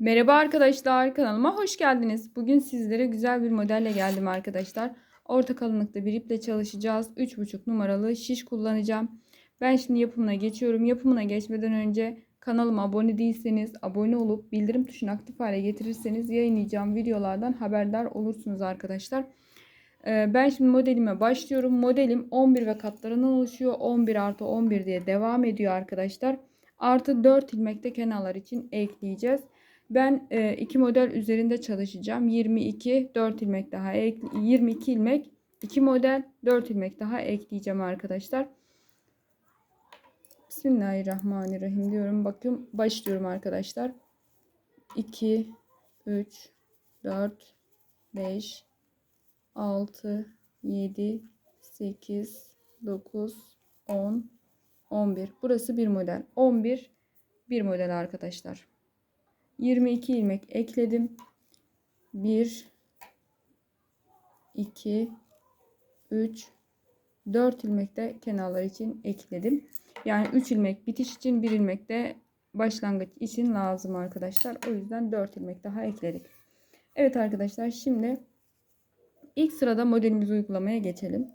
Merhaba arkadaşlar kanalıma hoş geldiniz. Bugün sizlere güzel bir modelle geldim arkadaşlar. Orta kalınlıkta bir iple çalışacağız. 3,5 numaralı şiş kullanacağım. Ben şimdi yapımına geçiyorum. Yapımına geçmeden önce kanalıma abone değilseniz abone olup bildirim tuşunu aktif hale getirirseniz yayınlayacağım videolardan haberdar olursunuz arkadaşlar. Ee, Ben şimdi modelime başlıyorum. Modelim 11 ve katlarından oluşuyor. 11 artı 11 diye devam ediyor arkadaşlar. Artı 4 ilmekte kenarlar için ekleyeceğiz. Ben e, iki model üzerinde çalışacağım. 22 4 ilmek daha ek, 22 ilmek 2 model 4 ilmek daha ekleyeceğim arkadaşlar. Bismillahirrahmanirrahim diyorum. Bakın başlıyorum arkadaşlar. 2 3 4 5 6 7 8 9 10 11. Burası bir model. 11 bir model arkadaşlar. 22 ilmek ekledim. 1 2 3 4 ilmek de kenarlar için ekledim. Yani 3 ilmek bitiş için 1 ilmek de başlangıç için lazım arkadaşlar. O yüzden 4 ilmek daha ekledik. Evet arkadaşlar şimdi ilk sırada modelimizi uygulamaya geçelim.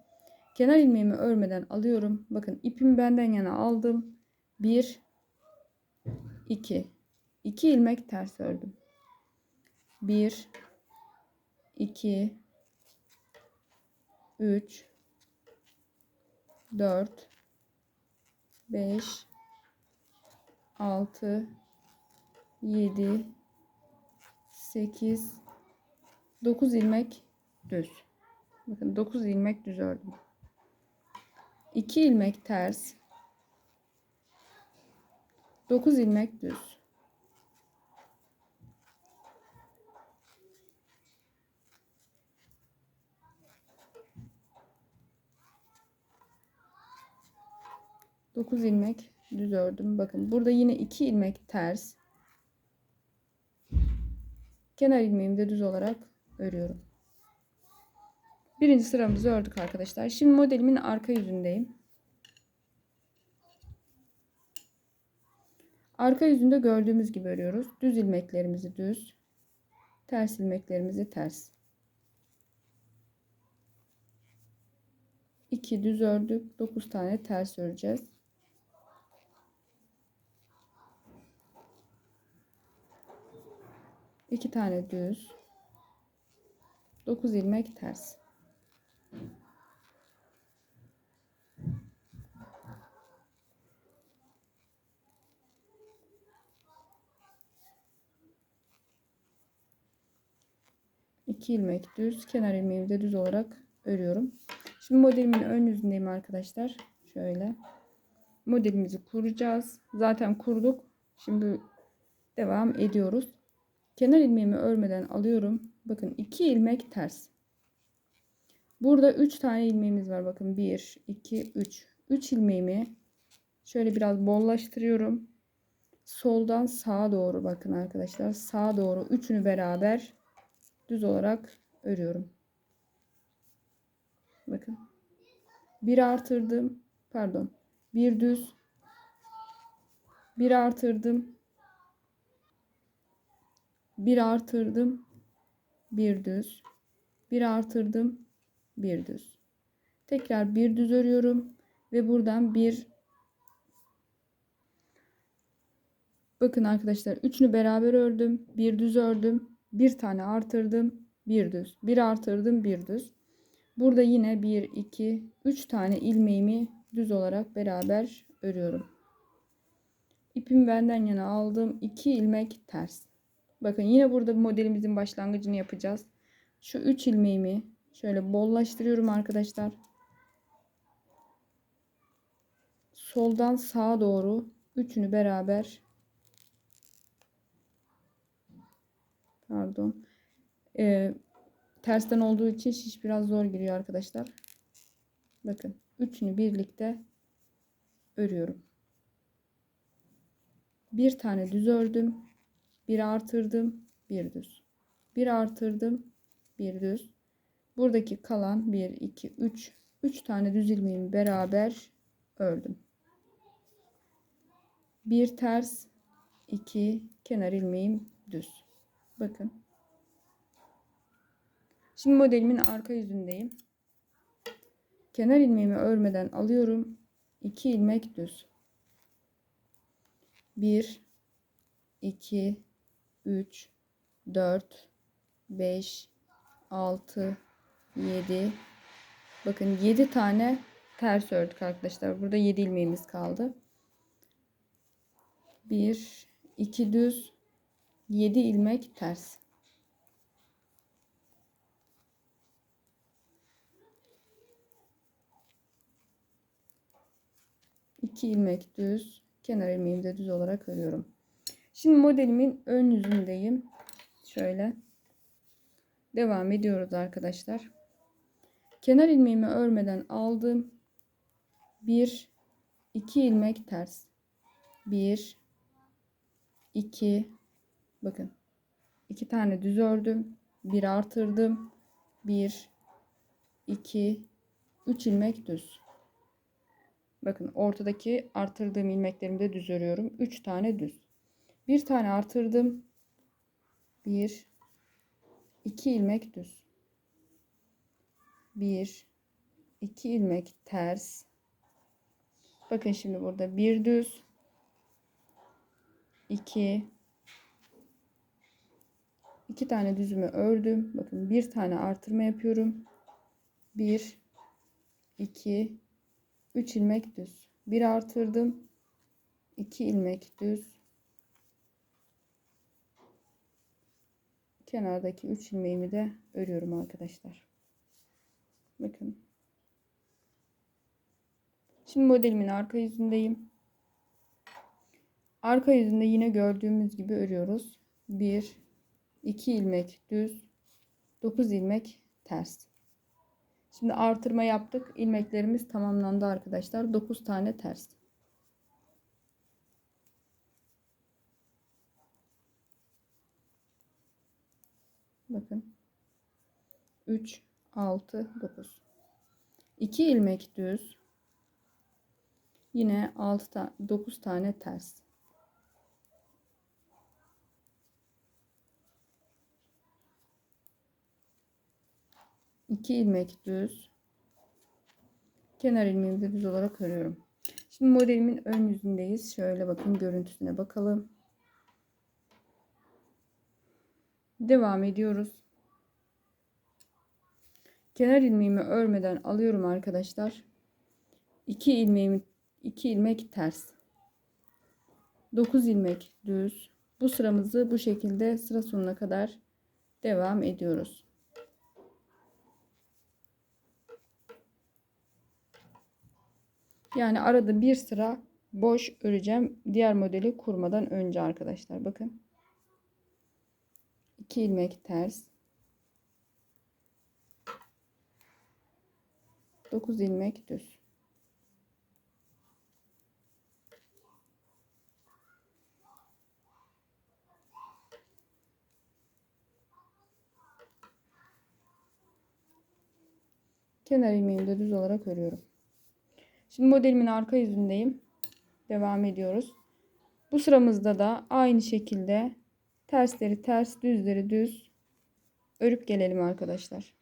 Kenar ilmeğimi örmeden alıyorum. Bakın ipimi benden yana aldım. 1 2 2 ilmek ters ördüm. 1 2 3 4 5 6 7 8 9 ilmek düz. Bakın 9 ilmek düz ördüm. 2 ilmek ters. 9 ilmek düz. 9 ilmek düz ördüm. Bakın burada yine 2 ilmek ters. Kenar ilmeğimi de düz olarak örüyorum. Birinci sıramızı ördük arkadaşlar. Şimdi modelimin arka yüzündeyim. Arka yüzünde gördüğümüz gibi örüyoruz. Düz ilmeklerimizi düz, ters ilmeklerimizi ters. 2 düz ördük. 9 tane ters öreceğiz. İki tane düz. 9 ilmek ters. İki ilmek düz. Kenar ilmeğimi de düz olarak örüyorum. Şimdi modelimin ön yüzündeyim arkadaşlar. Şöyle. Modelimizi kuracağız. Zaten kurduk. Şimdi devam ediyoruz kenar ilmeğimi örmeden alıyorum. Bakın 2 ilmek ters. Burada 3 tane ilmeğimiz var. Bakın 1, 2, 3. 3 ilmeğimi şöyle biraz bollaştırıyorum. Soldan sağa doğru bakın arkadaşlar. Sağa doğru üçünü beraber düz olarak örüyorum. Bakın. Bir artırdım. Pardon. Bir düz. Bir artırdım bir artırdım bir düz. Bir artırdım bir düz. Tekrar bir düz örüyorum ve buradan bir. Bakın arkadaşlar üçünü beraber ördüm bir düz ördüm bir tane artırdım bir düz. Bir artırdım bir düz. Burada yine 1 2 3 tane ilmeğimi düz olarak beraber örüyorum. İpimi benden yana aldım. 2 ilmek ters Bakın yine burada modelimizin başlangıcını yapacağız. Şu 3 ilmeğimi şöyle bollaştırıyorum arkadaşlar. Soldan sağa doğru üçünü beraber pardon ee, tersten olduğu için şiş biraz zor giriyor arkadaşlar. Bakın üçünü birlikte örüyorum. Bir tane düz ördüm bir artırdım, bir düz. Bir artırdım, bir düz. Buradaki kalan 1, 2, 3, 3 tane düz ilmeğimi beraber ördüm. Bir ters, iki kenar ilmeğim düz. Bakın. Şimdi modelimin arka yüzündeyim. Kenar ilmeğimi örmeden alıyorum. 2 ilmek düz. 1 2 3 4 5 6 7 Bakın 7 tane ters ördük arkadaşlar. Burada 7 ilmeğimiz kaldı. 1 2 düz 7 ilmek ters. İki ilmek düz, kenar ilmeğimi de düz olarak örüyorum. Şimdi modelimin ön yüzündeyim. Şöyle devam ediyoruz arkadaşlar. Kenar ilmeğimi örmeden aldım. 1 2 ilmek ters. 1 2 bakın. 2 tane düz ördüm. 1 artırdım. 1 2 3 ilmek düz. Bakın ortadaki artırdığım ilmeklerimi de düz örüyorum. 3 tane düz. Bir tane artırdım. 1 2 ilmek düz. 1 2 ilmek ters. Bakın şimdi burada bir düz 2 2 tane düzümü ördüm. Bakın bir tane artırma yapıyorum. 1 2 3 ilmek düz. Bir artırdım. 2 ilmek düz. Kenardaki 3 ilmeğimi de örüyorum arkadaşlar. Bakın. Şimdi modelimin arka yüzündeyim. Arka yüzünde yine gördüğümüz gibi örüyoruz. 1 2 ilmek düz, 9 ilmek ters. Şimdi artırma yaptık. İlmeklerimiz tamamlandı arkadaşlar. 9 tane ters. Bakın. 3 6 9. 2 ilmek düz. Yine 6 ta 9 tane ters. İki ilmek düz. Kenar ilmeğimi de düz olarak örüyorum. Şimdi modelimin ön yüzündeyiz. Şöyle bakın görüntüsüne bakalım. Devam ediyoruz. Kenar ilmeğimi örmeden alıyorum arkadaşlar. 2 ilmeğimi 2 ilmek ters. 9 ilmek düz. Bu sıramızı bu şekilde sıra sonuna kadar devam ediyoruz. Yani arada bir sıra boş öreceğim. Diğer modeli kurmadan önce arkadaşlar. Bakın. 2 ilmek ters. 9 ilmek düz. Kenar ilmeğimi de düz olarak örüyorum. Şimdi modelimin arka yüzündeyim. Devam ediyoruz. Bu sıramızda da aynı şekilde tersleri ters, düzleri düz örüp gelelim arkadaşlar.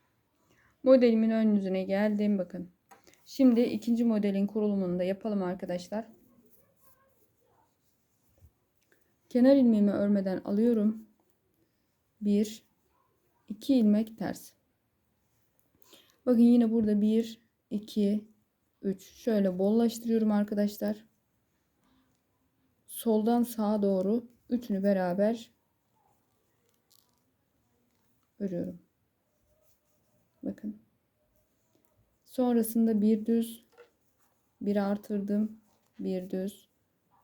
Modelimin ön yüzüne geldim. Bakın. Şimdi ikinci modelin kurulumunu da yapalım arkadaşlar. Kenar ilmeğimi örmeden alıyorum. 1 2 ilmek ters. Bakın yine burada 1 2 3 şöyle bollaştırıyorum arkadaşlar. Soldan sağa doğru üçünü beraber örüyorum. Bakın. Sonrasında bir düz, bir artırdım, bir düz,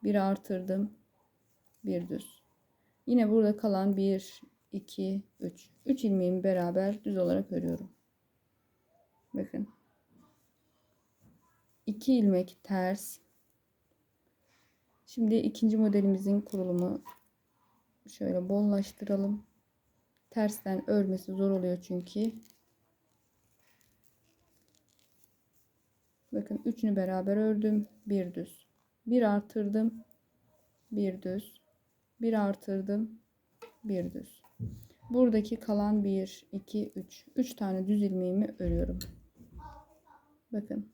bir artırdım, bir düz. Yine burada kalan 1, 2, 3. 3 ilmeğimi beraber düz olarak örüyorum. Bakın. 2 ilmek ters. Şimdi ikinci modelimizin kurulumu şöyle bollaştıralım. Tersten örmesi zor oluyor çünkü. Bakın üçünü beraber ördüm. Bir düz. Bir artırdım. Bir düz. Bir artırdım. bir düz. Buradaki kalan 1, 2, 3. 3 tane düz ilmeğimi örüyorum. Bakın.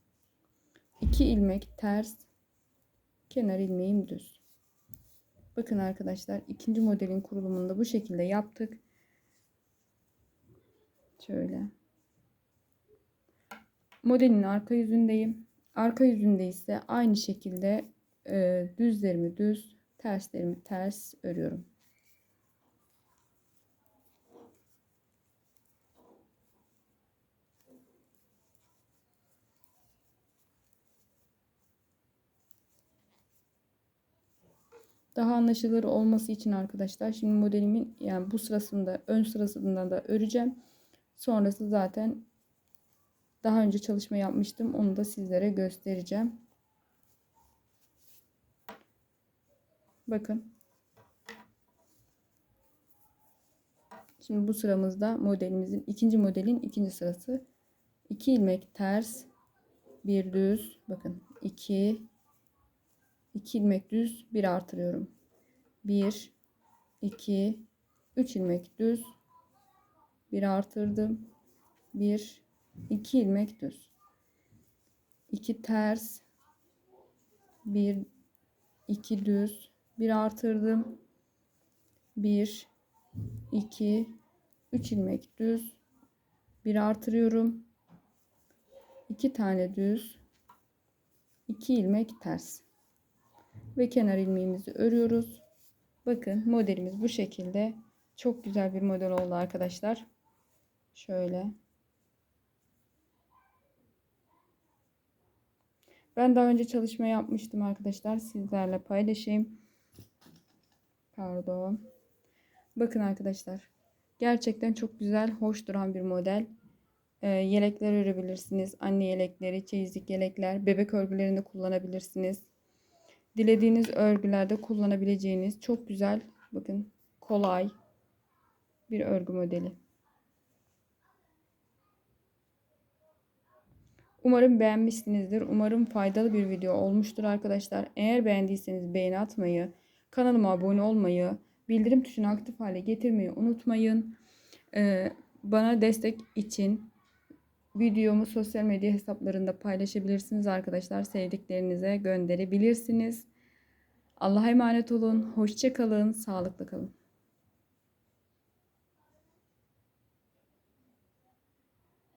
2 ilmek ters. Kenar ilmeğim düz. Bakın arkadaşlar ikinci modelin kurulumunda bu şekilde yaptık. Şöyle. Modelin arka yüzündeyim. Arka yüzünde ise aynı şekilde e, düzlerimi düz, terslerimi ters örüyorum. Daha anlaşılır olması için arkadaşlar şimdi modelimin yani bu sırasında ön sırasında da öreceğim. Sonrası zaten daha önce çalışma yapmıştım. Onu da sizlere göstereceğim. Bakın. Şimdi bu sıramızda modelimizin ikinci modelin ikinci sırası. 2 ilmek ters, bir düz. Bakın 2 2 ilmek düz, bir artırıyorum. 1 2 3 ilmek düz, bir artırdım. 1 2 ilmek düz. 2 ters, 1 2 düz, bir artırdım. 1 2 3 ilmek düz, bir artırıyorum. 2 tane düz, 2 ilmek ters ve kenar ilmeğimizi örüyoruz. Bakın modelimiz bu şekilde. Çok güzel bir model oldu arkadaşlar. Şöyle. Ben daha önce çalışma yapmıştım arkadaşlar. Sizlerle paylaşayım. Pardon. Bakın arkadaşlar. Gerçekten çok güzel, hoş duran bir model. Ee, yelekler örebilirsiniz. Anne yelekleri, çeyizlik yelekler, bebek örgülerinde kullanabilirsiniz. Dilediğiniz örgülerde kullanabileceğiniz çok güzel, bakın kolay bir örgü modeli. Umarım beğenmişsinizdir. Umarım faydalı bir video olmuştur arkadaşlar. Eğer beğendiyseniz beğeni atmayı, kanalıma abone olmayı, bildirim tuşunu aktif hale getirmeyi unutmayın. Ee, bana destek için videomu sosyal medya hesaplarında paylaşabilirsiniz arkadaşlar. Sevdiklerinize gönderebilirsiniz. Allah'a emanet olun. Hoşça kalın. Sağlıklı kalın.